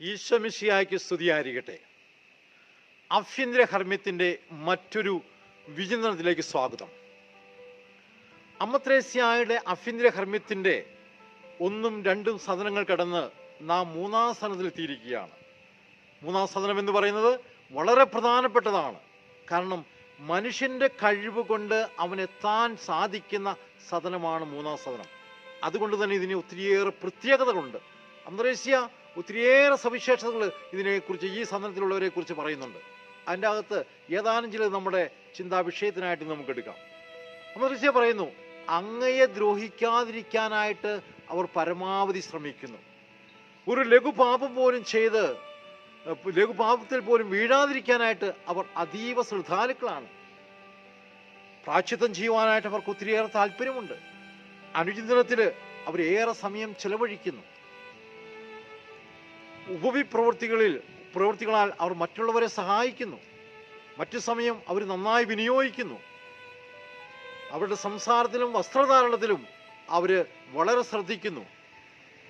ഈശ്വമിഷിയായ്ക്ക് സ്തുതിയായിരിക്കട്ടെ. ആഭ്യന്തര ഹർമ്മ്യത്തിന്റെ മറ്റൊരു വിചിന്തനത്തിലേക്ക് സ്വാഗതം. അമ്മത്രേസ്യായുടെ ആഭ്യന്തര ഹർമ്മ്യത്തിന്റെ ഒന്നും രണ്ടും സദനങ്ങൾ കടന്ന് നാം മൂന്നാം സദനത്തിലെത്തിയിരിക്കുകയാണ് മൂന്നാം സദനം എന്ന് പറയുന്നത് വളരെ പ്രധാനപ്പെട്ടതാണ്. കാരണം മനുഷ്യന്റെ കഴിവ് കൊണ്ട് അവനെത്താൻ സാധിക്കുന്ന സദനമാണ് മൂന്നാം സദനം. അതുകൊണ്ട് തന്നെ ഇതിന് ഒത്തിരിയേറെ പ്രത്യേകതകളുണ്ട്. അന്തരേഷ്യ ഒത്തിരിയേറെ സവിശേഷതകൾ ഇതിനെക്കുറിച്ച് ഈ സദനത്തിലുള്ളവരെ കുറിച്ച് പറയുന്നുണ്ട്. അതിന്റെ അകത്ത് ഏതാനും ചിലത് നമ്മുടെ ചിന്താ വിഷയത്തിനായിട്ട് നമുക്ക് എടുക്കാം. അന്തരേഷ്യ പറയുന്നു അങ്ങയെ ദ്രോഹിക്കാതിരിക്കാനായിട്ട് അവർ പരമാവധി ശ്രമിക്കുന്നു. ഒരു ലഘുപാപം പോലും ചെയ്ത് ലഘുപാപത്തിൽ പോലും വീഴാതിരിക്കാനായിട്ട് അവർ അതീവ ശ്രദ്ധാലുക്കളാണ്. പ്രാച്യത്വം ചെയ്യുവാനായിട്ട് അവർക്ക് ഒത്തിരിയേറെ താല്പര്യമുണ്ട്. അനുചിന്തനത്തിൽ അവരേറെ സമയം ചെലവഴിക്കുന്നു. ഉപവിപ്രവൃത്തികളിൽ പ്രവൃത്തികളാൽ അവർ മറ്റുള്ളവരെ സഹായിക്കുന്നു. മറ്റു സമയം അവർ നന്നായി വിനിയോഗിക്കുന്നു. അവരുടെ സംസാരത്തിലും വസ്ത്രധാരണത്തിലും അവർ വളരെ ശ്രദ്ധിക്കുന്നു.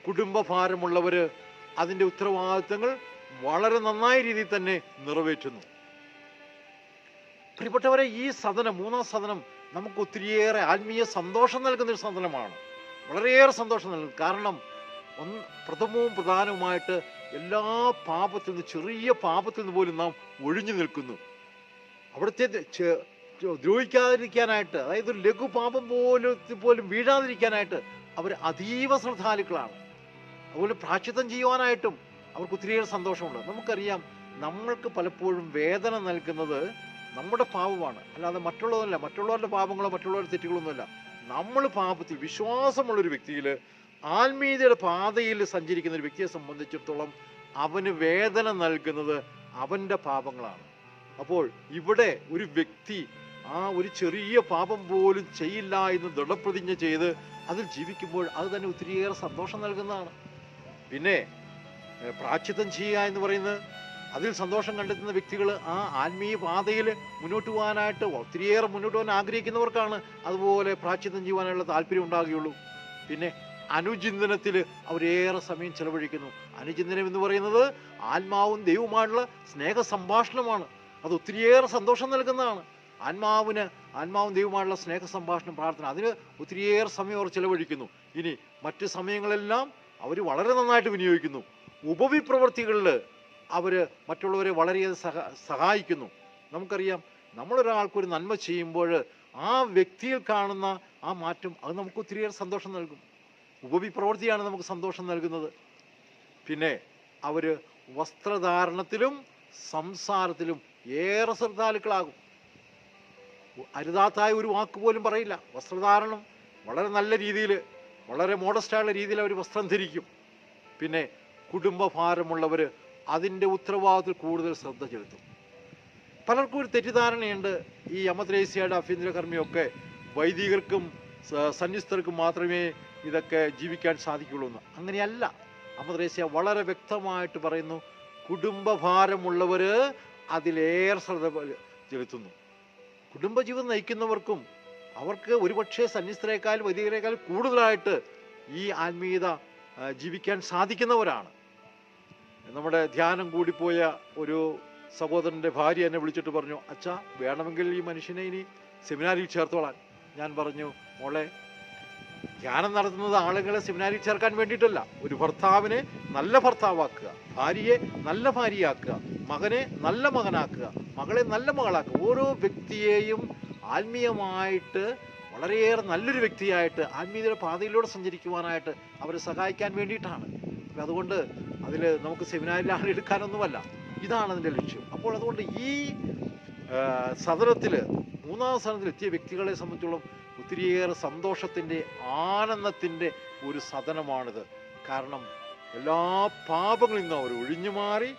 കുടുംബഭാരമുള്ളവർ അതിന്റെ ഉത്തരവാദിത്തങ്ങൾ വളരെ നന്നായ രീതിയിൽ തന്നെ നിറവേറ്റുന്നു. പ്രിയപ്പെട്ടവരെ ഈ സദനം മൂന്നാം സദനം നമുക്ക് ഒത്തിരിയേറെ ആത്മീയ സന്തോഷം നൽകുന്ന ഒരു സദനമാണ്. വളരെയേറെ സന്തോഷം നൽകുന്നു കാരണം ഒന്ന് പ്രഥമവും പ്രധാനവുമായിട്ട് എല്ലാ പാപത്തിൽ നിന്ന് ചെറിയ പാപത്തിൽ നിന്ന് പോലും നാം ഒഴിഞ്ഞു നിൽക്കുന്നു. അവിടുത്തെ ദ്രോഹിക്കാതിരിക്കാനായിട്ട് അതായത് ഒരു ലഘു പാപം പോലും പോലും വീഴാതിരിക്കാനായിട്ട് അവർ അതീവ ശ്രദ്ധാലുക്കളാണ്. അതുപോലെ പ്രാശ്ചിത്തം ചെയ്യുവാനായിട്ടും അവർക്ക് ഒത്തിരിയേറെ സന്തോഷമുണ്ട്. നമുക്കറിയാം നമ്മൾക്ക് പലപ്പോഴും വേദന നൽകുന്നത് നമ്മുടെ പാപമാണ്. അല്ലാതെ മറ്റുള്ളതല്ല മറ്റുള്ളവരുടെ പാപങ്ങളോ മറ്റുള്ളവരുടെ തെറ്റുകളൊന്നുമല്ല. നമ്മൾ പാപത്തിൽ വിശ്വാസമുള്ളൊരു വ്യക്തിയിൽ ആത്മീയതയുടെ പാതയിൽ സഞ്ചരിക്കുന്ന ഒരു വ്യക്തിയെ സംബന്ധിച്ചിടത്തോളം അവന് വേദന നൽകുന്നത് അവന്റെ പാപങ്ങളാണ്. അപ്പോൾ ഇവിടെ ഒരു വ്യക്തി ആ ഒരു ചെറിയ പാപം പോലും ചെയ്യില്ല എന്ന് ദൃഢപ്രതിജ്ഞ ചെയ്ത് അതിൽ ജീവിക്കുമ്പോൾ അത് തന്നെ ഒത്തിരിയേറെ സന്തോഷം നൽകുന്നതാണ്. പിന്നെ പ്രാച്യത്വം ചെയ്യുക എന്ന് പറയുന്നത് അതിൽ സന്തോഷം കണ്ടെത്തുന്ന വ്യക്തികൾ ആ ആത്മീയ പാതയിൽ മുന്നോട്ട് പോകാനായിട്ട് ഒത്തിരിയേറെ മുന്നോട്ട് പോകാൻ ആഗ്രഹിക്കുന്നവർക്കാണ് അതുപോലെ പ്രാച്യത്വം ചെയ്യുവാനുള്ള താല്പര്യം ഉണ്ടാകുകയുള്ളൂ. പിന്നെ അനുചിന്തനത്തിൽ അവരേറെ സമയം ചെലവഴിക്കുന്നു. അനുചിന്തനം എന്ന് പറയുന്നത് ആത്മാവും ദൈവവുമായുള്ള സ്നേഹ സംഭാഷണമാണ് അത് ഒത്തിരിയേറെ സന്തോഷം നൽകുന്നതാണ്. ആത്മാവിന് ആത്മാവും ദൈവവുമായുള്ള സ്നേഹ സംഭാഷണം പ്രാർത്ഥന അതിന് ഒത്തിരിയേറെ സമയം അവർ ചെലവഴിക്കുന്നു. ഇനി മറ്റ് സമയങ്ങളെല്ലാം അവർ വളരെ നന്നായിട്ട് വിനിയോഗിക്കുന്നു. ഉപവിപ്രവർത്തികളിൽ അവർ മറ്റുള്ളവരെ വളരെയധികം സഹ സഹായിക്കുന്നു. നമുക്കറിയാം നമ്മളൊരാൾക്കൊരു നന്മ ചെയ്യുമ്പോൾ ആ വ്യക്തിയിൽ കാണുന്ന ആ മാറ്റം അത് നമുക്ക് ഒത്തിരിയേറെ സന്തോഷം നൽകും. ഉപവിപ്രവൃത്തിയാണ് നമുക്ക് സന്തോഷം നൽകുന്നത്. പിന്നെ അവർ വസ്ത്രധാരണത്തിലും സംസാരത്തിലും ഏറെ ശ്രദ്ധാലുക്കളാകും. അരുതാത്തായ ഒരു വാക്ക് പോലും പറയില്ല. വസ്ത്രധാരണം വളരെ നല്ല രീതിയിൽ വളരെ മോഡസ്റ്റായുള്ള രീതിയിൽ അവർ വസ്ത്രം ധരിക്കും. പിന്നെ കുടുംബഭാരമുള്ളവർ അതിന്റെ ഉത്തരവാദിത്വത്തിൽ കൂടുതൽ ശ്രദ്ധ ചെലുത്തും. പലർക്കും ഒരു തെറ്റിദ്ധാരണയുണ്ട്. ഈ യമത്രേസ്യയുടെ ആഭ്യന്തര കർമ്മിയൊക്കെ വൈദികർക്കും സന്യസ്തർക്കും മാത്രമേ ഇതൊക്കെ ജീവിക്കാൻ സാധിക്കുള്ളൂ എന്ന് അങ്ങനെയല്ല അമദ്രേസ്യ വളരെ വ്യക്തമായിട്ട് പറയുന്നു കുടുംബഭാരമുള്ളവർ അതിലേറെ ശ്രദ്ധ ചെലുത്തുന്നു. കുടുംബജീവിതം നയിക്കുന്നവർക്കും അവർക്ക് ഒരുപക്ഷെ സന്യസ്തരേക്കാൾ വൈദികരേക്കാൾ കൂടുതലായിട്ട് ഈ ആത്മീയത ജീവിക്കാൻ സാധിക്കുന്നവരാണ്. നമ്മുടെ ധ്യാനം കൂടിപ്പോയ ഒരു സഹോദരന്റെ ഭാര്യ എന്നെ വിളിച്ചിട്ട് പറഞ്ഞു അച്ഛാ വേണമെങ്കിൽ ഈ മനുഷ്യനെ ഇനി സെമിനാരിൽ ചേർത്തോളാൻ. ഞാൻ പറഞ്ഞു മോളെ ധ്യാനം നടത്തുന്നത് ആളുകളെ സെമിനാരിൽ ചേർക്കാൻ വേണ്ടിയിട്ടല്ല. ഒരു ഭർത്താവിനെ നല്ല ഭർത്താവാക്കുക ഭാര്യയെ നല്ല ഭാര്യയാക്കുക മകനെ നല്ല മകനാക്കുക മകളെ നല്ല മകളാക്കുക. ഓരോ വ്യക്തിയെയും ആത്മീയമായിട്ട് വളരെയേറെ നല്ലൊരു വ്യക്തിയായിട്ട് ആത്മീയതയുടെ പാതയിലൂടെ സഞ്ചരിക്കുവാനായിട്ട് അവരെ സഹായിക്കാൻ വേണ്ടിയിട്ടാണ്. അപ്പം അതുകൊണ്ട് അതിൽ നമുക്ക് സെമിനാരിലാണ് എടുക്കാനൊന്നുമല്ല. ഇതാണ് അതിന്റെ ലക്ഷ്യം. അപ്പോൾ അതുകൊണ്ട് ഈ സദനത്തിൽ മൂന്നാം സ്ഥാനത്തിൽ എത്തിയ വ്യക്തികളെ സംബന്ധിച്ചോളം ഒത്തിരിയേറെ സന്തോഷത്തിന്റെ ആനന്ദത്തിന്റെ ഒരു സദനമാണിത്. കാരണം എല്ലാ പാപങ്ങളിൽ നിന്നും അവർ ഒഴിഞ്ഞു മാറി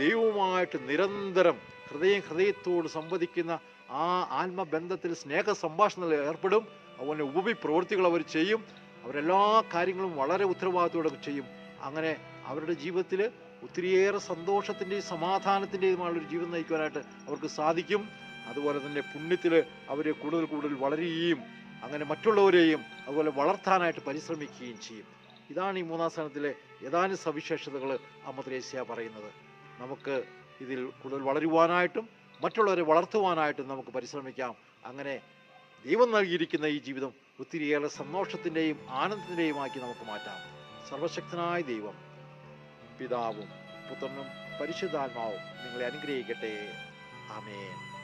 ദൈവവുമായിട്ട് നിരന്തരം ഹൃദയം ഹൃദയത്തോട് സംവദിക്കുന്ന ആ ആത്മബന്ധത്തിൽ സ്നേഹ സംഭാഷണത്തിൽ ഏർപ്പെടും. അതുപോലെ ഉപവി പ്രവൃത്തികൾ അവർ ചെയ്യും. അവരെല്ലാ കാര്യങ്ങളും വളരെ ഉത്തരവാദിത്തോടെ ചെയ്യും. അങ്ങനെ അവരുടെ ജീവിതത്തിൽ ഒത്തിരിയേറെ സന്തോഷത്തിന്റെയും സമാധാനത്തിന്റെയുമായുള്ളൊരു ജീവിതം നയിക്കുവാനായിട്ട് അവർക്ക് സാധിക്കും. അതുപോലെ തന്നെ പുണ്യത്തിൽ അവർ കൂടുതൽ കൂടുതൽ വളരുകയും അങ്ങനെ മറ്റുള്ളവരെയും അതുപോലെ വളർത്താനായിട്ട് പരിശ്രമിക്കുകയും ചെയ്യും. ഇതാണ് ഈ മൂന്നാം സ്ഥാനത്തിലെ ഏതാനും സവിശേഷതകൾ അമ്മദ്രേസ്യ പറയുന്നത്. നമുക്ക് ഇതിൽ കൂടുതൽ വളരുവാനായിട്ടും മറ്റുള്ളവരെ വളർത്തുവാനായിട്ടും നമുക്ക് പരിശ്രമിക്കാം. അങ്ങനെ ദൈവം നൽകിയിരിക്കുന്ന ഈ ജീവിതം ഒത്തിരിയേറെ സന്തോഷത്തിന്റെയും ആനന്ദത്തിന്റെയുമാക്കി നമുക്ക് മാറ്റാം. സർവശക്തനായ ദൈവം പിതാവും പുത്രനും പരിശുദ്ധാത്മാവും നിങ്ങളെ അനുഗ്രഹിക്കട്ടെ. ആമേൻ.